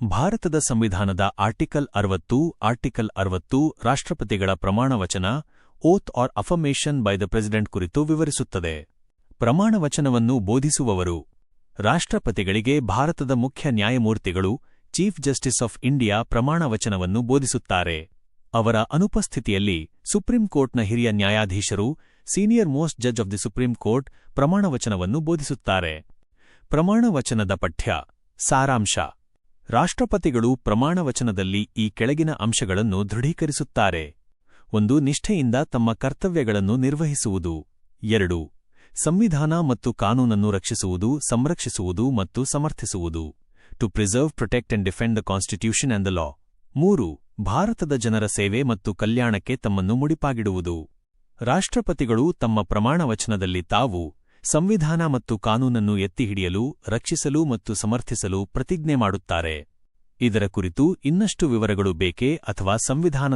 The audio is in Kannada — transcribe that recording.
ಭಾರತದ ಸಂವಿಧಾನದ ಆರ್ಟಿಕಲ್ ಅರವತ್ತು ಆರ್ಟಿಕಲ್ ಅರವತ್ತು, ರಾಷ್ಟ್ರಪತಿಗಳ ಪ್ರಮಾಣವಚನ oath or affirmation by the president ಕುರಿತು ವಿವರಿಸುತ್ತದೆ. ಪ್ರಮಾಣವಚನವನ್ನು ಬೋಧಿಸುವವರು ರಾಷ್ಟ್ರಪತಿಗಳಿಗೆ ಭಾರತದ ಮುಖ್ಯ ನ್ಯಾಯಮೂರ್ತಿಗಳು, ಚೀಫ್ ಜಸ್ಟಿಸ್ ಆಫ್ ಇಂಡಿಯಾ ಪ್ರಮಾಣವಚನವನ್ನು ಬೋಧಿಸುತ್ತಾರೆ. ಅವರ ಅನುಪಸ್ಥಿತಿಯಲ್ಲಿ ಸುಪ್ರೀಂ ಕೋರ್ಟ್ನ ಹಿರಿಯ ನ್ಯಾಯಾಧೀಶರು, senior most judge of the supreme court ಪ್ರಮಾಣವಚನವನ್ನು ಬೋಧಿಸುತ್ತಾರೆ. ಪ್ರಮಾಣವಚನದ ಪಠ್ಯ, ಸಾರಾಂಶ. ರಾಷ್ಟ್ರಪತಿಗಳು ಪ್ರಮಾಣವಚನದಲ್ಲಿ ಈ ಕೆಳಗಿನ ಅಂಶಗಳನ್ನು ದೃಢೀಕರಿಸುತ್ತಾರೆ. ಒಂದು, ನಿಷ್ಠೆಯಿಂದ ತಮ್ಮ ಕರ್ತವ್ಯಗಳನ್ನು ನಿರ್ವಹಿಸುವುದು. ಎರಡು, ಸಂವಿಧಾನ ಮತ್ತು ಕಾನೂನನ್ನು ರಕ್ಷಿಸುವುದು, ಸಂರಕ್ಷಿಸುವುದು ಮತ್ತು ಸಮರ್ಥಿಸುವುದು. To preserve protect and defend the constitution and the law ಮೂರು, ಭಾರತದ ಜನರ ಸೇವೆ ಮತ್ತು ಕಲ್ಯಾಣಕ್ಕೆ ತಮ್ಮನ್ನು ಮುಡಿಪಾಗಿಡುವುದು. ರಾಷ್ಟ್ರಪತಿಗಳು ತಮ್ಮ ಪ್ರಮಾಣವಚನದಲ್ಲಿ ತಾವು ಸಂವಿಧಾನ ಮತ್ತು ಕಾನೂನನ್ನು ಎತ್ತಿಹಿಡಿಯಲು, ರಕ್ಷಿಸಲು ಮತ್ತು ಸಮರ್ಥಿಸಲು ಪ್ರತಿಜ್ಞೆ ಮಾಡುತ್ತಾರೆ. ಇದರ ಕುರಿತು ಇನ್ನಷ್ಟು ವಿವರಗಳು ಬೇಕೇ ಅಥವಾ ಸಂವಿಧಾನ